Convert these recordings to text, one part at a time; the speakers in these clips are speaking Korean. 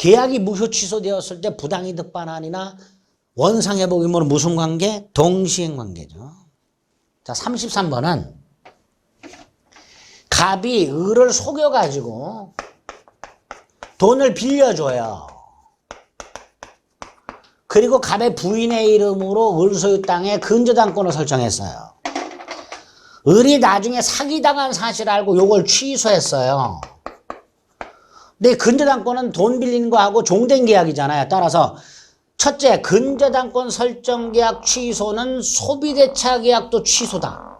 계약이 무효 취소되었을 때 부당이득 반환이나 원상회복 의무는 무슨 관계? 동시행 관계죠. 자, 33번은 갑이 을을 속여가지고 돈을 빌려줘요. 그리고 갑의 부인의 이름으로 을 소유 땅에 근저당권을 설정했어요. 을이 나중에 사기당한 사실을 알고 요걸 취소했어요. 근데 근저당권은 돈 빌리는 거하고 종된 계약이잖아요. 따라서 첫째, 근저당권 설정 계약 취소는 소비대차 계약도 취소다.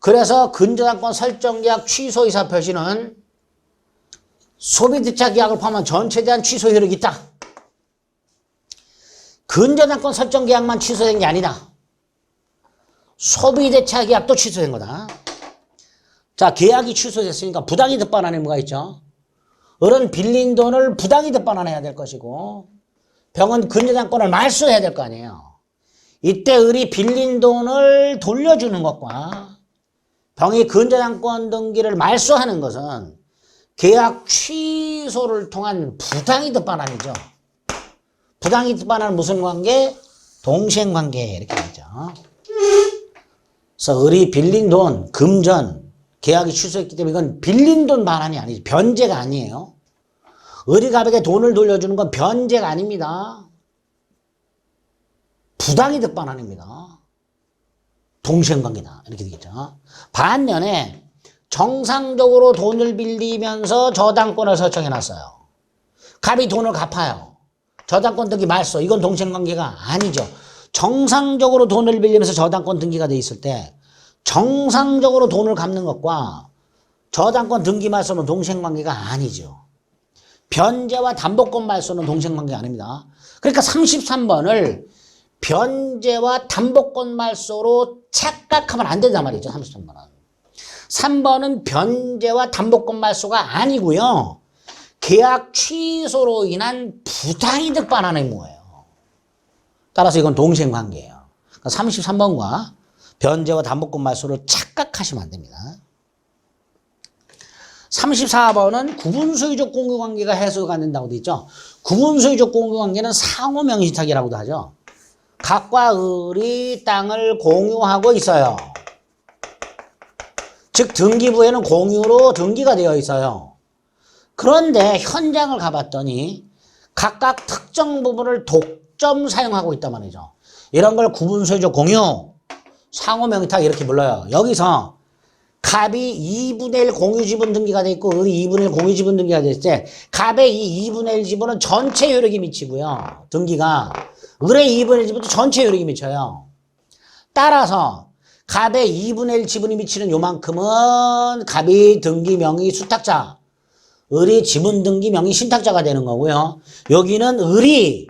그래서 근저당권 설정 계약 취소 의사 표시는 소비대차 계약을 포함한 전체에 대한 취소 효력이 있다. 근저당권 설정 계약만 취소된 게 아니다. 소비대차 계약도 취소된 거다. 자, 계약이 취소됐으니까 부당이 득 반환에 뭐가 있죠? 을은 빌린 돈을 부당이 득 반환해야 될 것이고 병은 근저당권을 말소해야 될 거 아니에요. 이때 을이 빌린 돈을 돌려주는 것과 병이 근저당권 등기를 말소하는 것은 계약 취소를 통한 부당이 득 반환이죠. 부당이 득 반환은 무슨 관계? 동시행 관계 이렇게 되죠. 그래서 을이 빌린 돈, 금전, 계약이 취소했기 때문에 이건 빌린 돈 반환이 아니지 변제가 아니에요. 갑에게 돈을 돌려주는 건 변제가 아닙니다. 부당이득 반환입니다. 동시행관계다 이렇게 되겠죠. 반면에 정상적으로 돈을 빌리면서 저당권을 설정해놨어요. 갑이 돈을 갚아요. 저당권 등기 말소 이건 동시행관계가 아니죠. 정상적으로 돈을 빌리면서 저당권 등기가 돼 있을 때 정상적으로 돈을 갚는 것과 저당권 등기 말소는 동시행관계가 아니죠. 변제와 담보권 말소는 동시행관계 아닙니다. 그러니까 33번을 변제와 담보권 말소로 착각하면 안 된단 말이죠. 33번은. 3번은 변제와 담보권 말소가 아니고요. 계약 취소로 인한 부당이득 반환 의무예요. 따라서 이건 동시행관계예요. 그러니까 33번과 변제와 담보권 말소를 착각하시면 안 됩니다. 34번은 구분소유적 공유관계가 해소가 안 된다고 돼 있죠. 구분소유적 공유관계는 상호명의신탁이라고도 하죠. 각과 을이 땅을 공유하고 있어요. 즉 등기부에는 공유로 등기가 되어 있어요. 그런데 현장을 가봤더니 각각 특정 부분을 독점 사용하고 있단 말이죠. 이런 걸 구분소유적 공유, 상호명의탁 이렇게 불러요. 여기서 갑이 2분의 1 공유지분 등기가 돼 있고 을이 2분의 1 공유지분 등기가 돼 있을 때 갑의 이 2분의 1 지분은 전체 효력이 미치고요. 등기가 을의 2분의 1 지분도 전체 효력이 미쳐요. 따라서 갑의 2분의 1 지분이 미치는 요만큼은 갑이 등기 명의 수탁자, 을이 지분 등기 명의 신탁자가 되는 거고요. 여기는 을이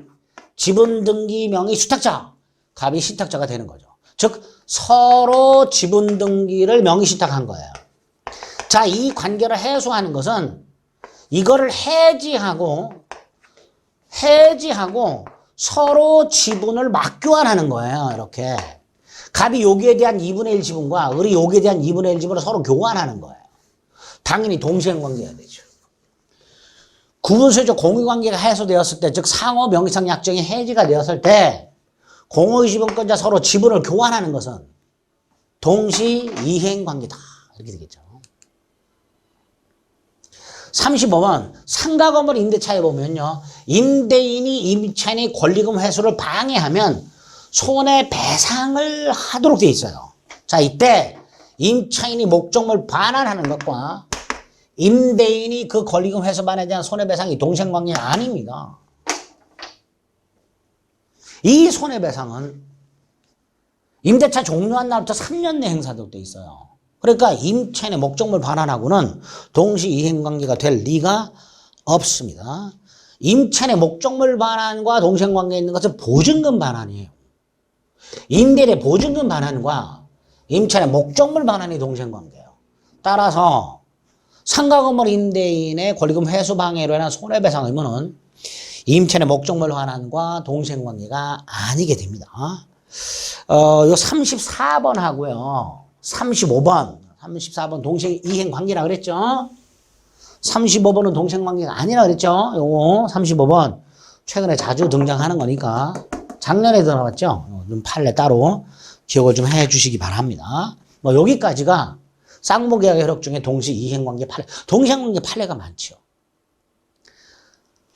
지분 등기 명의 수탁자, 갑이 신탁자가 되는 거죠. 즉 서로 지분 등기를 명의신탁한 거예요. 자, 이 관계를 해소하는 것은 이거를 해지하고 해지하고 서로 지분을 맞교환하는 거예요. 이렇게. 갑이 여기에 대한 2분의 1 지분과 을이 여기에 대한 2분의 1 지분을 서로 교환하는 거예요. 당연히 동시행 관계가 되죠. 구분소유적 공유관계가 해소되었을 때, 즉 상호 명의상 약정이 해지가 되었을 때 공의 지분권자 서로 지분을 교환하는 것은 동시 이행 관계다. 이렇게 되겠죠. 35번 상가 건물 임대차에 보면요. 임대인이 임차인의 권리금 회수를 방해하면 손해배상을 하도록 되어 있어요. 자, 이때 임차인이 목적물 반환하는 것과 임대인이 그 권리금 회수 반환에 대한 손해배상이 동생관계 아닙니다. 이 손해배상은 임대차 종료한 날부터 3년 내 행사도 돼 있어요. 그러니까 임차인의 목적물 반환하고는 동시 이행관계가 될 리가 없습니다. 임차인의 목적물 반환과 동생관계에 있는 것은 보증금 반환이에요. 임대인의 보증금 반환과 임차인의 목적물 반환이 동생관계예요. 따라서 상가 건물 임대인의 권리금 회수 방해로 인한 손해배상 의무는 임차인의 목적물 환환과 동생 관계가 아니게 됩니다. 어, 요 34번 하고요. 35번, 34번 동생 이행 관계라 그랬죠? 35번은 동생 관계가 아니라 그랬죠? 요거 35번. 최근에 자주 등장하는 거니까. 작년에도 나왔죠? 어, 좀 판례 따로 기억을 좀 해 주시기 바랍니다. 뭐 여기까지가 쌍무계약 효력 중에 동시 이행관계 판례. 동시행관계 판례가 많죠.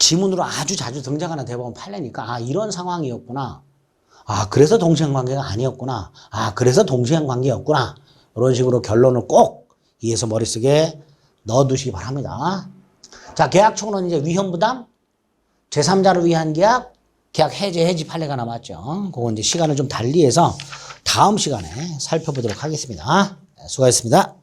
지문으로 아주 자주 등장하는 대법원 판례니까 아 이런 상황이었구나. 아 그래서 동시행 관계가 아니었구나. 아 그래서 동시행 관계였구나. 이런 식으로 결론을 꼭 이해해서 머릿속에 넣어두시기 바랍니다. 자 계약촉은 이제 위험 부담, 제3자를 위한 계약, 계약 해제 해지 판례가 남았죠. 그건 이제 시간을 좀 달리해서 다음 시간에 살펴보도록 하겠습니다. 네, 수고하셨습니다.